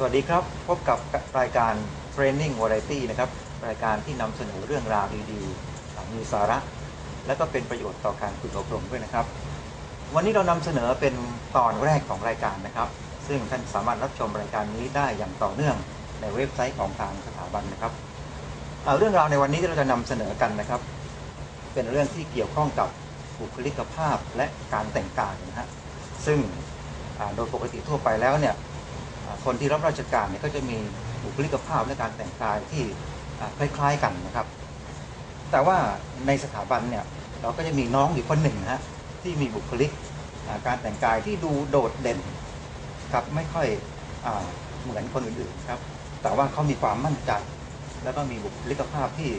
สวัสดีครับ พบกับรายการ Training Variety นะครับ รายการที่นำเสนอเรื่องราวดีๆมีสาระ และก็เป็นประโยชน์ต่อการฝึกอบรมด้วยนะครับ วันนี้เรานำเสนอเป็นตอนแรกของรายการนะครับ ซึ่งท่านสามารถรับชมรายการนี้ได้อย่างต่อเนื่องในเว็บไซต์ของทางสถาบันนะครับเเรื่องราวในวันนี้ที่เราจะนำเสนอกันนะครับ เป็นเรื่องที่เกี่ยวข้องกับบุคลิกภาพและการแต่งกายนะฮะซึ่งโดยปกติทั่วไปแล้วเนี่ย คนที่รับราชการเนี่ยก็จะมีบุคลิกภาพและการแต่งกายที่คล้ายๆกันนะครับ แต่ว่าในสถาบันเนี่ยเราก็จะมีน้องอยู่คนหนึ่งนะฮะที่มีบุคลิกการแต่งกายที่ดูโดดเด่นครับไม่ค่อยอเหมือนคนอื่นๆครับ แต่ว่าเขามีความมั่นใจ แล้วก็มีบุคลิกภาพที่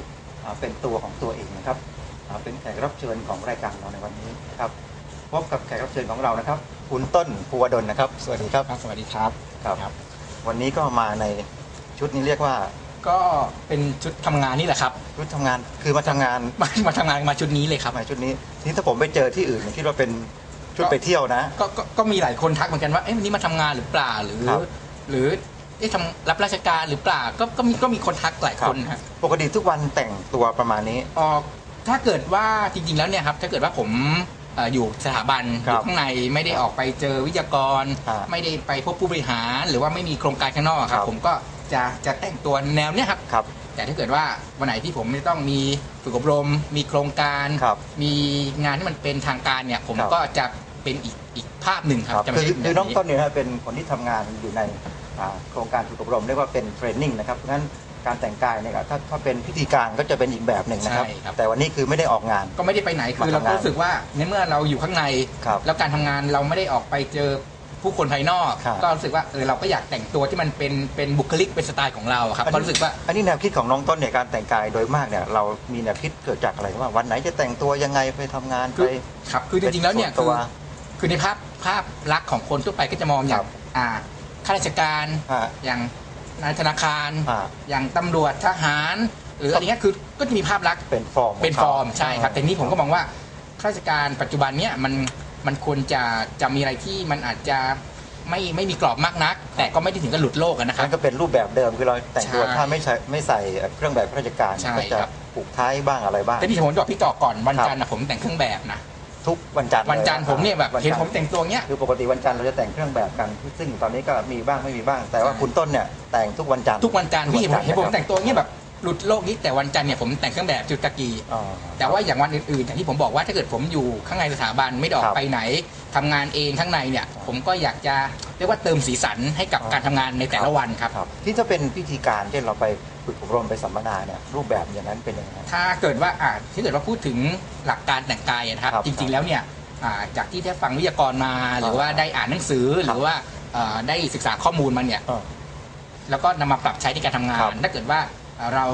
เป็นตัวของตัวเองนะครับเป็นแขกรับเชิญของรายการเราในวันนี้นะครับพบกับแขกรับเชิญของเรานะครับ คุณต้นภูวดลนะครับ สวัสดีครับ สวัสดีครับ ครับ วันนี้ก็มาในชุดนี้เรียกว่าก็เป็นชุดทำงานนี่แหละครับ ชุดทำงานคือมาทำงานมามาทำงานมาชุดนี้เลยครับ มาชุดนี้นี่ถ้าผมไปเจอที่อื่นผมคิดว่าเป็นชุดไปเที่ยวนะ ก็ก็ก็มีหลายคนทักเหมือนกันว่า เอ๊ะวันนี้มาทำงานหรือเปล่า หรือ ครับ หรือ เอ๊ะทำรับราชการหรือเปล่า ก็ก็มีก็มีคนทักหลายคนฮะ ปกติทุกวันแต่งตัวประมาณนี้ ออกถ้าเกิดว่าจริงๆแล้วเนี่ยครับถ้าเกิดว่าผมเอ่ออยู่สถาบันคอรับยู่ข้างในไม่ได้ออกไปเจอวิทยากรอ่าไม่ได้ไปพบผู้บริหาร หรือว่าไม่มีโครงการข้างนอกครัครับ บ ผมก็จะจะแต่งตัวแนวเนี้ยครับ ครับ แต่ถ้าเกิดว่าวันไหนที่ผมไม่ต้องมีฝึกอบรม มีโครงการ ครับมีงานที่มันเป็นทางการเนี่ย ผมครับ ก็จะเป็นอีกอีกภาพหนึ่งครับครับจะไม่คือใช่คือน้องแบบต้นเนี่ยนะเป็นคนที่ทำงานอยู่ในอ่าโครงการฝึกอบรมเรียกว่าเป็นเทรนนิ่งนะครับเพราะฉะนั้น การแต่งกายเนี่ยครับถ้าถ้าเป็นพิธีการก็จะเป็นอีกแบบหนึ่งนะครับ ใช่ครับ แต่วันนี้คือไม่ได้ออกงาน ก็ไม่ได้ไปไหนคือมาเราทำงานก็รู้สึกว่าในเมื่อเราอยู่ข้างใน ครับแล้วการทำงานเราไม่ได้ออกไปเจอผู้คนภายนอก ครับ ก็รู้สึกว่าเออเราก็อยากแต่งตัวที่มันเป็นเป็นบุคลิกเป็นสไตล์ของเราครับอันก็นี้รู้สึกว่า อันนี้แนวคิดของน้องต้นเนี่ยการแต่งกายโดยมากเนี่ยเรามีแนวคิดเกิดจากอะไรว่าวันไหนจะแต่งตัวยังไงไปทำงานคืไป อครับคือจริงๆแล้วเนี่ยป็ส่คืตัวอคือในภาพภาพลักษณ์ของคนทั่วไปก็จะมองอย่าครังบอ่าข้าราชการฮะอย่าง นายธนาคาร อ่า อย่างตำรวจทหาร หรืออะไรเงี้ยคือก็จะมีภาพลักษณ์ เป็นฟอร์มขงเป็นฟอร์มขา ใช่ครับแต่นี้ผมก็มองว่าข้าราชการปัจจุบันเนี้ยมันมันควรจะจะมีอะไรที่มันอาจจะไม่ไม่มีกรอบมากนัก แต่ก็ไม่ได้ถึงกับหลุดโลกอะนะครันั่บนก็เป็นรูปแบบเดิมคือเราแต่งตัวใช่ถ้าไม่ใส่ไม่ใส่เครื่องแบบข้าราชการใช่ก็จะครับ ผูกท้ายบ้างอะไรบ้าง แต่ที่ผมจะบอกพี่ต่อก่อนวันครับจันทร์นะผมแต่งเครื่องแบบนะ ทุกวันจันทร์วันจันทร์ผมเนี่ยแบบวัเห็นจัทร์ผมแต่งตัวเงี้ยคือปกติวันจันทร์เราจะแต่งเครื่องแบบกัน ซึ่งตอนนี้ก็มีบ้างไม่มีบ้าง แต่ว่าใช่คุณต้นเนี่ยแต่งทุกวันจันทร์ทุกวันจันทร์พี่ทุกวัเห็นผมะครับแต่งตัวเงี้ยแบบหลุดโลกนี้แต่วันจันทร์เนี่ยผมแต่งเครื่องแบบจุดตะกีอ๋อแต่ว่าอย่างวันอื่นๆอย่างที่ผมบอกว่าถ้าเกิดผมอยู่ข้างในสถาบันไม่ได้ออครักบไปไหนทำงานเองข้างในเนี่ย ผมก็อยากจะเรียกว่าเติมสีสันให้กับอ๋อการทำงานในแต่ละวันครับครับที่ถ้าเป็นพิธีการเช่นเราไป ฝึกอบรมไปสัมมนาเนี่ยรูปแบบอย่างนั้นเป็นยังไง ถ้าเกิดว่าอ่าถ้าเกิดว่าพูดถึงหลักการแต่งกายอะนะครับ ครับจริง ๆ แล้วเนี่ยอ่าจากที่ได้ฟังวิทยากรมา หรือว่าได้อ่านหนังสือหรือว่าเอ่อได้ศึกษาข้อมูลมาเนี่ยเออแล้วก็นำมาปรับใช้ในการทำงาครันบถ้าเกิดว่าเอ่อเรา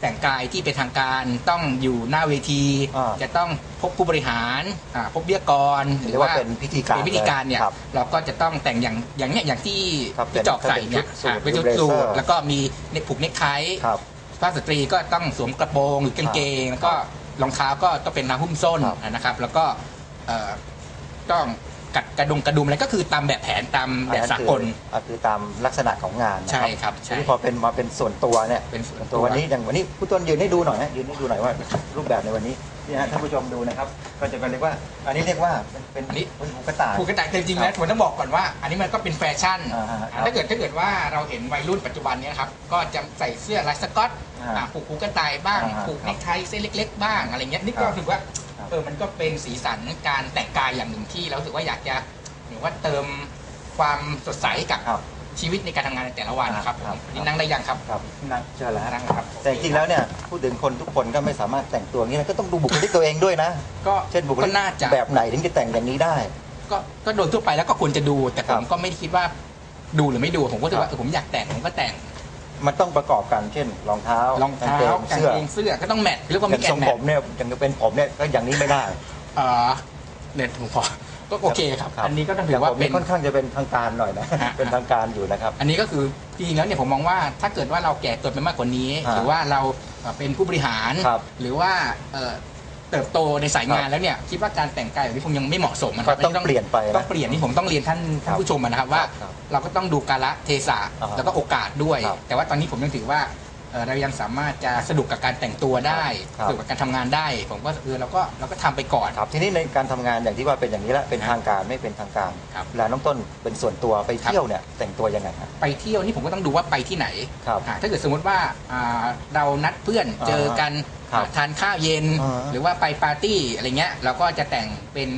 แต่งกายที่เป็นทางการต้องอยู่หน้าเวที อ่าจะต้องพบผู้บริหารอ่าพบวิทยากรหเรีรืยอกว่าว่าเป็นพิธีการเป็นพิธีการเนี่ยครับเราก็จะต้องแต่งอย่างอย่างเนี้ยอย่างที่ครับพี่จอกใส่เนี่ยเป็นชุดสูทอ่าเป็นชุดหรือสูท blazer แล้วก็มีเนผูกเนคไท ครับสุภาพสตรีก็ต้องสวมกระโปรงหรือกางเกง แล้วก็รองเท้าก็ต้องเป็นรองหุ้มส้นครับนะครับ แล้วก็เอ่อต้อง กัดกระดุมกระดุมอะไรก็คือตามแบบแผนตามแบบสากล อะคือตามลักษณะของงานนะใช่ครับใช่ทีนี้พอเป็นมาเป็นส่วนตัวเนี่ยเป็นส่วนตัว วันนี้อย่างวันนี้ผู้ต้นยืนให้ดูหน่อยนะยืนให้ดูหน่อยว่ารูปแบบในวันนี้นี่ฮะท่านผู้ชมดูนะครับ ก็จะเป็นเรียกว่า อันนี้เรียกว่าเป็นเป็นอันนี้ เป็นหูกระต่าย ผูกกระต่ายแต่จริงๆครันะบผมต้องบอกก่อนว่า อันนี้มันก็เป็นแฟชั่นอ่าฮะครับถ้าเกิดถ้าเกิดว่าเราเห็นวัยรุ่นปัจจุบันเนี้ครับก็จะใส่เสื้อลายสก๊อตอ่าอ่าผูกหูกระต่ายบ้างอ่าฮะผูกเนคไทเส้นเล็ก ๆ บ้างอะไรเงี้ยนี่ก็ครับ ถือว่าครับเออมันก็เป็นสีสันการแต่งกายอย่างหนึ่งที่เรารู้สึกว่าอยากจะหรือว่าเติมความสดใสกับครับ ชีวิตในการทำงานในแต่ละวันนะครับครับ นี่นั่งได้ยังครับ ครับนั่งเชิญแล้วฮะนั่งครับ แต่จริงๆแล้วเนี่ยพูดถึงคนทุกคนก็ไม่สามารถแต่งตัวอย่างนี้นะก็ต้องดูบุคลิกตัวเองด้วยนะ ก็เช่นบุคลิก็กน่าจะแบบไหนถึงจะแต่งอย่างนี้ได้ ก็ก็โดยทั่วไปแล้วก็ควรจะดู แต่ผครัมบก็ไม่ได้คิดว่าดูหรือไม่ดูผมก็ถือว่าครับเออผมอยากแต่งผมก็แต่ง มันต้องประกอบกันเช่นรองเท้ารองเท้ากางกางเกงเสื้อเกงเสื้อก็ต้องแมทหรือว่าอมีย่างแอทรนงแมผทมเนี่ยอย่างเป็นผมเนี่ยก็อย่างนี้ไม่ได้เอ่อเนี่ยผมพอก็โอเคครับครับ อันนี้ก็ต้องอถืย่าองว่าผมเป็นี่นค่อนข้างจะเป็นทางการหน่อยนะฮะเป็นทางการอยู่นะครับ อันนี้ก็คือจริงๆแล้วเนี่ยผมมองว่าถ้าเกิดว่าเราแก่ตัวไปมากกว่านี้ฮะหรือว่าเราเอ่อเป็นผู้บริหารครับหรือว่า เอ่อเติบโตในสายงานแล้วเนี่ยคิดว่าการแต่งกายแบบนี้คงยังไม่เหมาะสมนะคก็รับต้องนนี้เปลี่ยนไปต้อนะงเปลี่ยนนี่ผมต้องเรียนท่านครัท่านบผู้ชมนะครับว่าครับเราก็ต้องดูกาลเทศะอ่าฮะแล้วก็โอกาสด้วยครับแต่ว่าตอนนี้ผมยังถือว่า เอ่อเรายังสามารถจะสนุกกับการแต่งตัวได้ครับสนุกกับการทำงานได้ ผมก็เออเราก็เราก็ทำไปก่อน ครับทีนี้ในการทำงานอย่างที่ว่าเป็นอย่างนี้แล้วเป็นทางการไม่เป็นทางการครับเวลาน้องต้นเป็นส่วนตัวไปเที่ยวเนี่ยแต่งตัวยังไงฮะ ไปเที่ยวนี่ผมก็ต้องดูว่าไปที่ไหนครับอ่าถ้าเกิดสมมติว่าอ่าเรานัดเพื่อนอ่าเจอกันครับอ่าทานข้าวเย็น อ่า หรือว่าไปปาร์ตี้อะไรเงี้ยเราก็จะแต่งเป็น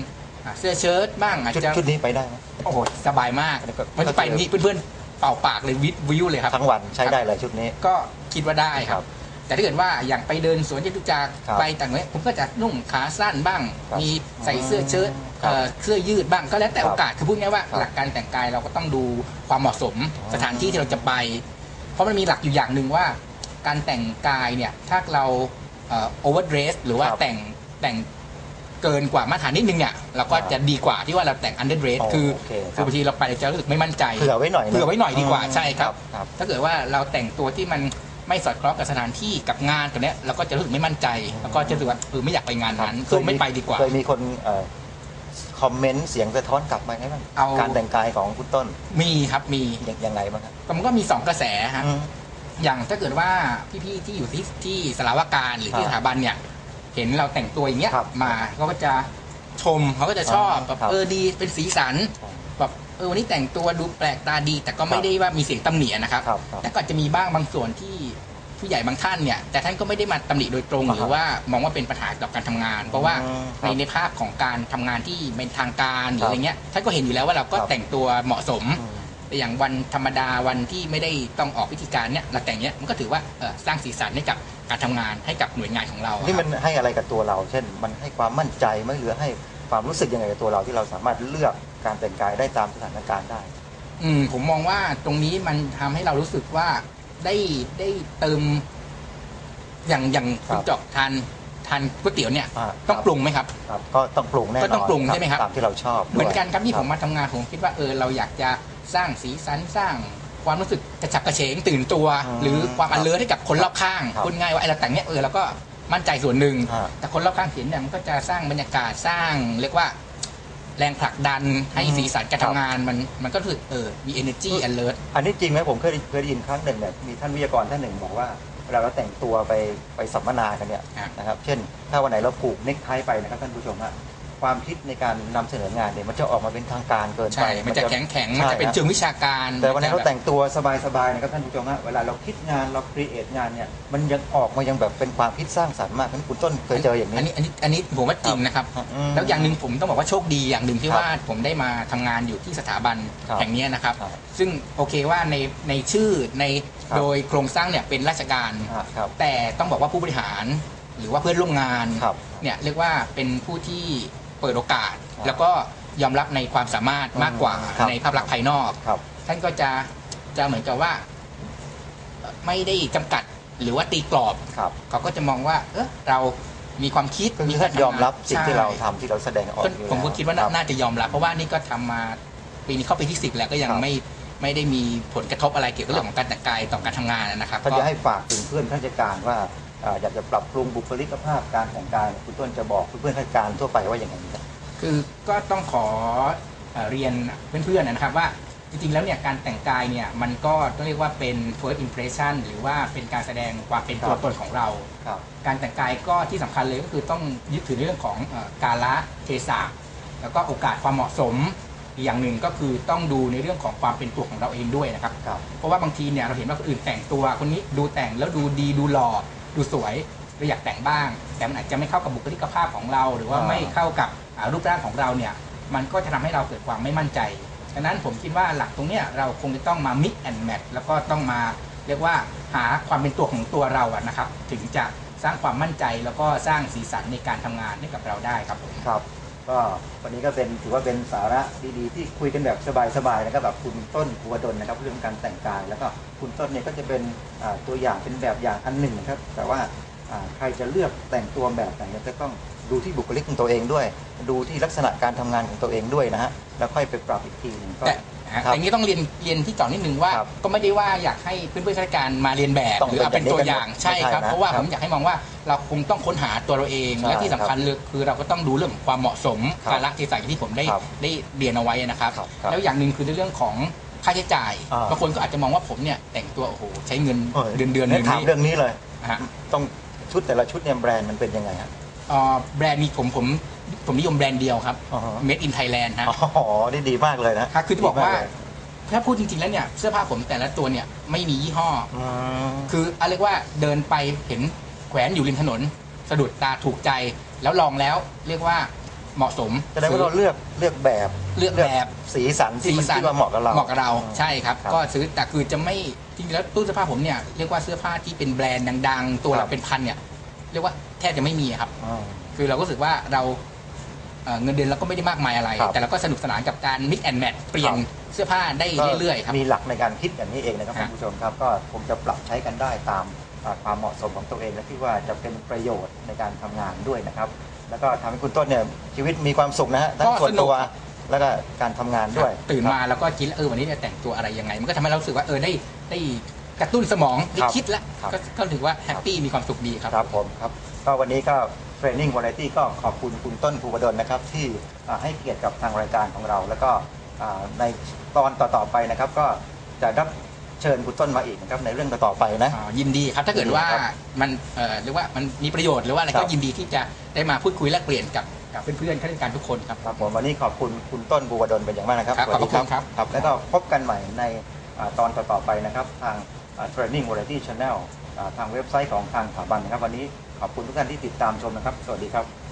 อ่าเสื้อเชิ้ตบ้างอาจชุดจะชุดนี้ไปได้ไหม โอ้โหสบายมากอันนี้ก็วันที่ไปนี่เพื่อนๆ เป่าปากเลยวิดวิวเลยครับทั้งวันใช้ได้เลยชุดนี้ ก็คิดว่าได้คครัรับบแต่ถ้าเกิดว่าอย่างไปเดินสวนจตุจักรครับไปต่างจังหวัดผมก็จะนุ่งขาสั้นบ้างครับมีใส่เสื้อเชิ้ตครับเอ่อเสื้อยืดบ้างก็แล้วแต่ครับโอกาสคือพูดง่ายๆว่าครับหลักการแต่งกายเราก็ต้องดูความเหมาะสมอ๋อสถานที่ที่เราจะไป เพราะมันมีหลักอยู่อย่างหนึ่งว่า การแต่งกายเนี่ยถ้าเราโอเวอร์เดรสหรือว่าครับแต่งแต่ง เกินกว่ามาตรฐานนิดนึงเนี่ยเราก็จะดีกว่าที่ว่าเราแต่งอันเดอร์เดรสอ๋อคือโอเคครับ คือบางทีเราไปเราจะรู้สึกไม่มั่นใจ เผื่อไว้หน่อยนะเผื่อไว้หน่อยดีกว่าใช่ครับ ครับ ถ้าเกิดว่าเราแต่งตัวที่มันไม่สอดคล้องกับสถานที่กับงานตัวเนี้ยเราก็จะรู้สึกไม่มั่นใจ แล้วก็จะรู้สึกว่าเออไม่อยากไปงานนั้นเคคืยอไม่ไปดีกว่า เคยมีคนเอ่อคอมเมนต์เสียงสะท้อนกลับมาไงบ้างเอา การแต่งกายของคุณต้นมีครับมียังยังไงบ้างครับแต่มันก็มีสองกระแสฮะ อืม อย่างถ้าเกิดว่าพี่ๆที่อยู่ที่ที่สารวาการหรือที่ครับสถาบันเนี่ย เห็นเราแต่งตัวอย่างเงี้ยครับมาเขาก็จะชมเขาก็จะชอบอ่าแบบครับเออดีเป็นสีสันครับแบบเออวันนี้แต่งตัวดูแปลกตาดี แต่ก็ไม่ครับได้ว่ามีเสียงตำหนินะครับครับครับแต่ก็อาจจะมีบ้างบางส่วนที่ผู้ใหญ่บางท่านเนี่ยแต่ท่านก็ไม่ได้มาตำหนิโดยตรง อ่าหรือว่ามองว่าเป็นปัญหาต่อการทำงาน เพราะว่าอืมคในรับในภาพของการทำงานที่เป็นทางการหรือครับอะไรเงี้ยท่านก็เห็นอยู่แล้วว่าเราก็ครับ แต่งตัวเหมาะสม อืม แต่อย่างวันธรรมดาวันที่ไม่ได้ต้องออกพิธีการเนี่ยเราแต่งเนี้ยมันก็ถือว่าเอ่อสร้างสีสันให้กับ การทำงานให้กับหน่วยงานของเรานี่คมัรับนให้อะไรกับตัวเรา เช่น มันให้ความมั่นใจไหมหรือให้ความรู้สึกยังไงกับตัวเราที่เราสามารถเลือกการแต่งกายได้ตามสถานการณ์ได้ อืมผมมองว่าตรงนี้มันทำให้เรารู้สึกว่าได้ได้เติม อย่างอย่างครับคุณจอกทานทานก๋วยเตี๋ยวเนี่ยอ่าต้องครับปรุงไหมครับครับ ก็ต้องปรุงแน่นอนก็ต้องปรุงใช่ไหมครับตามที่เราชอบเหมือนกันครับที่ด้วยผมมาทำงานผมคิดว่าเออเราอยากจะสร้างสีสันสร้าง ความรู้สึกกระฉับกระเฉงตื่นตัว อืมหรือความครัอับนเลิศให้กับคนรอบข้างครับพูดง่ายว่าไอ้เราแต่งเนี้ยเออเราก็มั่นใจส่วนหนึ่งอ่าแต่คนรอบข้างเห็นเนี่ยมันก็จะสร้างบรรยากาศสร้าง เรียกว่าแรงผลักดันให้อืม สีสันการครับทำงานมันมันก็รู้สึกเออมี energy alert อันนี้จริงไหมผมเคยได้เคยได้ยินครั้งหนึ่งเนี่ยมีท่านวิทยากรท่านหนึ่งบอกว่าเวลาเราแต่งตัวไปไปสัมมนากันเนี่ยครับ นะครับเช่น ถ้าวันไหนเราผูกเน็กไทไปนะครับท่านผู้ชมฮะ ความคิดในการนำเสนองานเนี่ยมันจะออกมาเป็นทางการเกินไป ใช่ มันจะแข็งแข็งๆมันจะเป็นใช่เชิงวิชาการแต่วันนี้มัเราจะแต่งตัวสบายๆนะครับท่านผู้ชมฮะเวลาเราคิดงานเราครีเอทงานเนี่ยมันยังออกมายังแบบเป็นความคิดสร้างสรรค์มากท่านคุณต้นเคยเจออย่างนี้ อันนี้อันนี้อันนี้ผมว่าจริงนะครับอืมแล้วอย่างหนึ่งผมต้องบอกว่าโชคดีอย่างหนึ่งที่ครับว่าผมได้มาทำงานอยู่ที่สถาบันครับแห่งเนี้ยนะครับ ครับซึ่งโอเคว่าในในชื่อในครับ โดยโครงสร้างเนี่ยเป็นราชการ อ่าครับ แต่ต้องบอกว่าผู้บริหารหรือว่าเพื่อนร่วมงานครับเนี่ยเรียกว่าเป็นผู้ที่ เปิดโอกาสครับแล้วก็ยอมรับในความสามารถมากกว่าครับในภาพลักษณ์ภายนอก ครับ ท่านก็จะจะเหมือนกับว่าเอ่อไม่ได้จำกัดหรือว่าตีกรอบ ครับ เขาก็จะมองว่า เออเรามีความคิดก็คือมีท่านยอมรับสิ่งที่ใช่เราทำที่เราแสดงออกก็อยู่ผมก็แล้วคิดว่ารัน่าบน่าจะยอมรับเพราะว่านี่ก็ทำมาปีนี้เข้าปีที่สิบแล้วก็ยังครับ ไม่ไม่ได้มีผลกระทบอะไรเกี่ยวกับเรื่องของการแต่งกายต่อการทำงานนะครับถ้าก็จะให้ฝากถึงเพื่อนข้าราชการว่า อ่าอยากจะปรับปรุงบุคลิกภาพการแต่งกายคุณต้นจะบอกเพื่อนข้าราชการทั่วไปว่าอย่างไรครับคือก็ต้องขอเอ่อเรียนเพื่อนๆนะครับว่าจริงๆแล้วเนี่ยการแต่งกายเนี่ยมันก็ต้องเรียกว่าเป็น first impression หรือว่าเป็นการแสดงความเป็นตัวครับตนของเราครับการแต่งกายก็ที่สำคัญเลยก็คือต้องยึดถือในเรื่องของเอ่อกาละเทศะแล้วก็โอกาสความเหมาะสมอีกอย่างหนึ่งก็คือต้องดูในเรื่องของความเป็นตัวของเราเองด้วยนะครับครับ เพราะว่าบางทีเนี่ยเราเห็นว่าคนอื่นแต่งตัวคนนี้ดูแต่งแล้วดูดีดูหล่อ ดูสวยเราอยากแต่งบ้าง แต่มันอาจจะไม่เข้ากับบุคลิกภาพของเรา หรือว่าอ่าไม่เข้ากับอ่ารูปร่างของเราเนี่ยมันก็จะทำให้เราเกิดความไม่มั่นใจดังนั้นผมคิดว่าหลักตรงเนี้ยเราคงจะต้องมา mix and match แล้วก็ต้องมาเรียกว่าหาความเป็นตัวของตัวเราอะนะครับ ถึงจะสร้างความมั่นใจแล้วก็สร้างสีสันในการทำงานให้กับเราได้ครับผมครับ ก็วันนี้ก็เป็นถือว่าเป็นสาระดีๆที่คุยกันแบบสบายๆนะครับแบบคุณต้นภูวดลนะครับเรื่องการแต่งกาย แล้วก็คุณต้นเนี่ยก็จะเป็นตัวอย่างเป็นแบบอย่างอันหนึ่งนะครับ แต่ว่าใครจะเลือกแต่งตัวแบบไหนเนี่ยก็ต้องดูที่บุคลิกของตัวเองด้วย ดูที่ลักษณะการทำงานของตัวเองด้วยนะฮะแล้วค่อยไปปรับอีกทีหนึ่งก็ นะฮะครับแต่อย่างนี้ต้องเรียนเรียนที่เจาะนิดนึงว่า ครับก็ไม่ได้ว่าอยากให้เพื่อนๆข้าราชการมาเรียนแบบต้องหรือเอาเป็นตัวอย่างเป็นอย่างนี้ใช่ครับไม่ใช่นะเพราะว่าครับผมอยากให้มองว่าเราคงต้องค้นหาตัวเราเอง ใช่และที่สำคัญเลยคือเราก็ต้องดูเรื่องของความเหมาะสมครับกาลเทศะอย่างที่ผมได้ครับได้เรียนเอาไว้นะครับ ครับครับแล้วอย่างหนึ่งคือในเรื่องของค่าใช้จ่ายอ่า บางคนก็อาจจะมองว่าผมเนี่ยแต่งตัวโอ้โหใช้เงินเออเดือนเดือนๆหนึ่งถามนี่เรื่องนี้เลยฮะ ต้องชุดแต่ละชุดเนี่ยแบรนด์มันเป็นยังไงฮะ เอ่อแบรนด์มีผมผม ผมนิยมแบรนด์เดียวครับ อ๋อฮะ Made in Thailand ฮะ อ๋อนี่ดีมากเลยนะครับคือจะบอกว่า ดีมเลยถ้าพูดจริงๆแล้วเนี่ยเสื้อผ้าผมแต่ละตัวเนี่ยไม่มียี่ห้อ อืมคืออะไรเรียกว่าเดินไปเห็นแขวนอยู่ริมถนน สะดุดตาถูกใจ แล้วลองแล้วเรียกว่าเหมาะสมแสดงว่าเราเลือกเลือกแบบเลือกแบบ สีสันที่มันที่ว่าเหมาะกับเรา เหมาะกับเราใช่ครับ ครับก็ซื้อแต่คือจะไม่จริงๆแล้วตู้เสื้อผ้าผมเนี่ยเรียกว่าเสื้อผ้าที่เป็นแบรนด์ดัง ๆ ตัวครัละบ เป็นพันเนี่ยเรียกว่าแทบจะไม่มีครับอ่าคือเราก็รู้สึกว่าเรา เอ่อเงินเดือนเราก็ไม่ได้มากมายอะไร ครับแต่เราก็สนุกสนานกับการ mix and match เปลี่ยนครับ เสื้อผ้าได้เรื่อยๆครับ มีหลักในการคิดอย่างนี้เองนะครับฮะคุณผู้ชมครับ ก็คงจะปรับใช้กันได้ตามอ่าความเหมาะสมของตัวเอง และที่ว่าจะเป็นประโยชน์ในการทำงานด้วยนะครับ แล้วก็ทำให้คุณต้นเนี่ยชีวิตมีความสุขนะฮะทั้งก็ส่วนสนุกตัวแล้วก็การทำงานด้วยตื่นมาแล้วก็คิดแล้วเออวันนี้จะแต่งตัวอะไรยังไง มันก็ทำให้เรารู้สึกว่าเออได้ได้กระตุ้นสมองได้ครับคิดแล้วครับก็ก็ถือว่าแฮปปี้มีความสุขดีครับ ครับผมครับก็วันนี้ก็ เทรนนิ่งวาไรตี้ก็ขอบคุณคุณต้นภูวดลนะครับ ที่อ่าให้เกียรติกับทางรายการของเรา แล้วก็อ่าในตอนต่อๆไปนะครับ ก็จะรับเชิญคุณต้นมาอีกนะครับในเรื่องต่อๆไปนะอ่ายินดีครับถ้าเกิดว่าครับมันเอ่อเรียกว่ามันมีประโยชน์หรือว่าอะไรครัก็บยินดีที่จะได้มาพูดคุยแลกเปลี่ยนกับกับเพื่อนๆข้าราชการทุกคนครับครับผมวันนี้ขอบคุณคุณต้นภูวดลเป็นอย่างมากนะครับครับสวัสดีขอบคุณครับครับ แล้วก็พบกันใหม่ในอ่าตอนต่อๆไปนะครับ ทางอ่า Training Variety Channel อ่าทางเว็บไซต์ของทางสถาบันนะครับวันนี้ ขอบคุณทุกท่านที่ติดตามชมนะครับ สวัสดีครับ